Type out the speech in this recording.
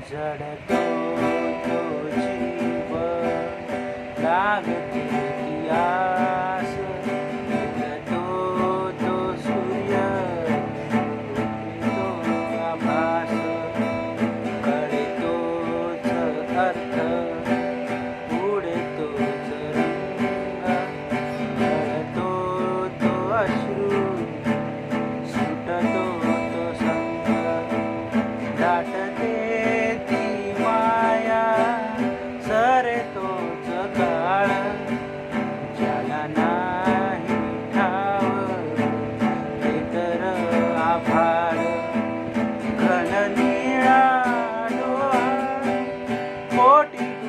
जडतो तो जीव लागते किया Morty.